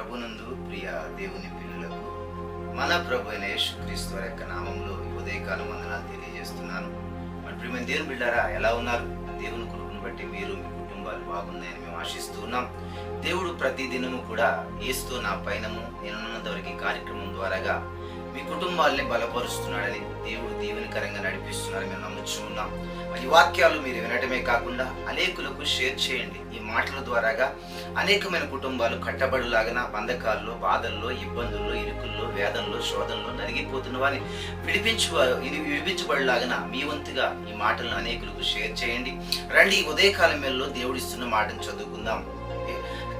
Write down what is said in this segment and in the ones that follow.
ప్రభునందు ప్రియ దేవుని పిల్లలకు మన ప్రభు అయిన యేసుక్రీస్తు వారి యొక్క నామంలో ఈ ఉదయకాలం వందనాలు తెలియజేస్తున్నాను. మన ప్రియమైన దేవుని బిడ్డారా ఎలా ఉన్నారు? దేవుని కృపను బట్టి మీరు మీ కుటుంబాలు బాగున్నాయని మేము ఆశిస్తూ ఉన్నాం. దేవుడు ప్రతి దినము కూడా ఏస్తూ నా పైనము నేనున్నంత వరకు కార్యక్రమం ద్వారాగా మీ కుటుంబాల్ని బలపరుస్తున్నాడని దేవుడు దీవెనకరంగా నడిపిస్తున్నారని మేము నమ్ముచూ ఉన్నాం ఈ వాక్యాలు మీరు వినటమే కాకుండా అనేకులకు షేర్ చేయండి. ఈ మాటల ద్వారాగా అనేకమైన కుటుంబాలు కట్టబడులాగిన బంధకాల్లో బాధల్లో ఇబ్బందుల్లో ఇరుకుల్లో వేదంలో శోధనలో నలిగిపోతున్న వారిని విడిపించు విడిపించబడిలాగిన మీ వంతుగా ఈ మాటలను అనేకులకు షేర్ చేయండి. రండి ఈ ఉదయకాలం మేల్లో దేవుడిస్తున్న మాటను చదువుకుందాం.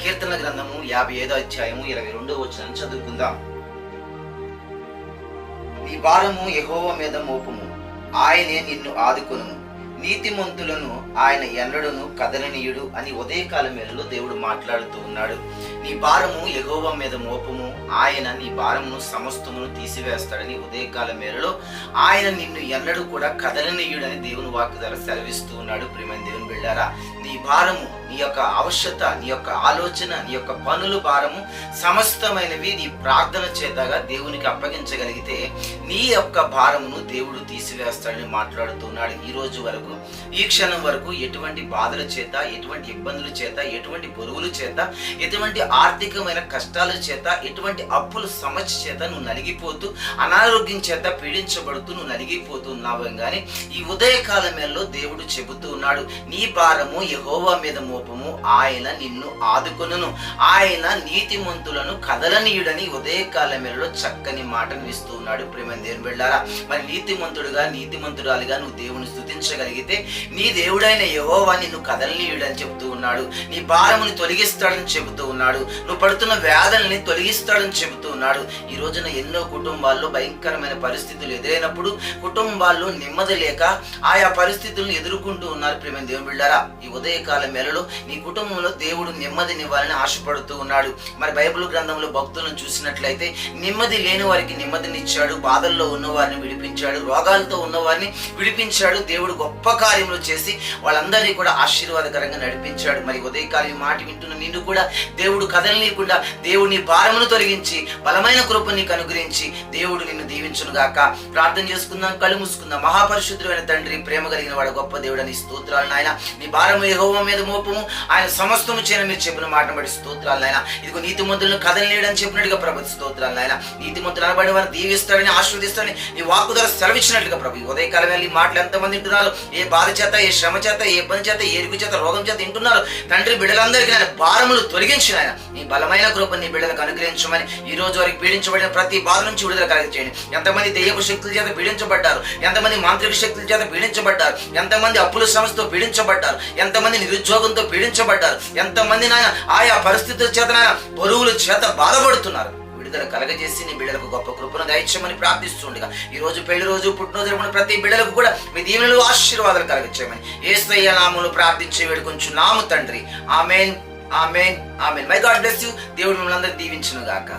కీర్తన గ్రంథము యాభై ఐదో అధ్యాయము ఇరవై రెండో వచ్చిన చదువుకుందాం. నీ భారము యహోవ మీద మోపము. ఆయనే నిన్ను ఆదుకును నీతిమంతులను ఆయన ఎన్నడును కదలనీయుడు అని ఉదయకాల మేరలో దేవుడు మాట్లాడుతూ ఉన్నాడు. నీ భారము ఎగోవ మీద మోపము ఆయన నీ భారమును సమస్తమును తీసివేస్తాడని ఉదయకాల మేరలో ఆయన నిన్ను ఎన్నడూ కూడా కదలనీయుడని దేవుని వాక్కు ద్వారా సెలవిస్తూ ఉన్నాడు. ప్రియమైన దేవుని బిళ్ళారా నీ భారము నీ యొక్క అవశ్యత నీ యొక్క ఆలోచన నీ యొక్క పనులు భారము సమస్తమైనవి నీ ప్రార్థన చేతగా దేవునికి అప్పగించగలిగితే నీ యొక్క భారమును దేవుడు తీసివేస్తాడని మాట్లాడుతున్నాడు ఈ రోజు వరకు ఈ క్షణం వరకు ఎటువంటి బాధల చేత ఎటువంటి ఇబ్బందుల చేత ఎటువంటి బరువుల చేత ఎటువంటి ఆర్థికమైన కష్టాల చేత ఎటువంటి అప్పుల సమస్య చేత నువ్వు నలిగిపోతూ అనారోగ్యం చేత పీడించబడుతూ నువ్వు నలిగిపోతున్నావు కానీ ఈ ఉదయకాల మేల్లో దేవుడు చెబుతూ ఉన్నాడు నీ భారము యహోవా మీద మోపము ఆయన నిన్ను ఆదుకొనును. ఆయన నీతిమంతులను కదలనీయుడని ఉదయకాల మేలలో చక్కని మాటను ఇస్తూ ఉన్నాడు. ప్రేమ దేవుని వెళ్ళారా మరి నీతిమంతుడుగా నీతిమంతురాలుగా నువ్వు దేవుని స్థుతించగలిగితే నీ దేవుడైన యహోవా నిన్ను కదలనీయుడని చెబుతూ ఉన్నాడు. నీ భారముని తొలగిస్తాడని చెబుతూ ఉన్నాడు. నువ్వు పడుతున్న వ్యాధుల్ని తొలగిస్తాడని చెబుతూ ఉన్నాడు. ఈ రోజున ఎన్నో కుటుంబాల్లో భయంకరమైన పరిస్థితులు ఎదురైనప్పుడు కుటుంబాల్లో నెమ్మది లేక ఆయా పరిస్థితులను ఎదుర్కొంటూ ఉన్నారు ప్రేమ దేవుని బిళ్ళారా. ఈ ఉదయకాల మేళలో నీ కుటుంబంలో దేవుడు నెమ్మదినివ్వాలని ఆశపడుతూ ఉన్నాడు. మరి బైబిల్ గ్రంథంలో భక్తులను చూసినట్లయితే నెమ్మది లేని వారికి నెమ్మదినిచ్చాడు. బాధల్లో ఉన్న వారిని విడిపించాడు. రోగాలతో ఉన్న వారిని విడిపించాడు. దేవుడు గొప్ప కార్యములు చేసి వాళ్ళందరినీ కూడా ఆశీర్వాదకరంగా నడిపించాడు. మరి ఉదయకాలం మాట వింటున్న నిన్ను కూడా దేవుడు కదలనీయకుండా దేవుని భారమును తొలగించి బలమైన కృప నీకు అనుగ్రహించి దేవుడు నిన్ను దీవించునుగాక ప్రార్థన చేసుకుందాం కళ్ళు మూసుకుందాం. మహాపరిశుద్ధుడైన తండ్రి ప్రేమ కలిగిన వాడు గొప్ప దేవుడు అని స్తోత్రాలు నాయన. నీ భారము యెహోవా మీద మోపము ఆయన సమస్తము చేయని మీరు చెప్పిన మాట బట్టి స్తోత్రాలు నాయన. ఇదిగో నీతి మంత్రులను కదలనీయడని చెప్పినట్టుగా ప్రభు స్తోత్రాలు నాయన. నీతి మంత్రులు అనబడి వారు దీవిస్తాడని ఆశీర్వదిస్తాడని నీ వాక్కు ద్వారా సెలవిచ్చినట్లుగా ప్రభు. ఉదయకాలం వెళ్ళి మాటలు ఎంతమంది వింటున్నారు ఏ బాధ చేత ఏ శ్రమ చేత ఏ ఇబ్బంది చేత ఏ ఎరుగు చేత రోగం చేత వింటున్నారు తండ్రి బిడ్డలందరికీ ఆయన భారములు తొలగించిన ఆయన నీ బలమైన కృప నీ బిడ్డలకు అనుగ్రహించమని ఈ రోజు వరకు పీడించబడిన ప్రతి బాధ నుంచి విడుదల కలిగించేయండి ఎంతమంది దెయ్యపు శక్తుల చేత పీడించబడ్డారు? ఎంతమంది మాంత్రిక శక్తుల చేత పీడించబడ్డారు? ఎంతమంది అప్పుల సమస్యతో పీడించబడ్డారు? ఎంతమంది నిరుద్యోగంతో పీడించబడ్డారు? ఎంతమంది నాయన ఆయా పరిస్థితుల చేత నాయన బరువుల చేత బాధపడుతున్నారు? విడుదల కలగజేసి నీ బిడ్డలకు గొప్ప కృపను దయచేయమని ప్రార్థిస్తుండగా. ఈ రోజు పెళ్ళి రోజు పుట్టినరోజు జరుపుకున్న ప్రతి బిడ్డలకు కూడా మీ దీవెనలు ఆశీర్వాదాలు కలగచేయమని ఏసయ్య నామములు ప్రార్థించి వేడుకొంచు నాము తండ్రి. Amen amen amen. My God bless you దేవుడు మిమ్మల్ని అందరూ దీవించును గాక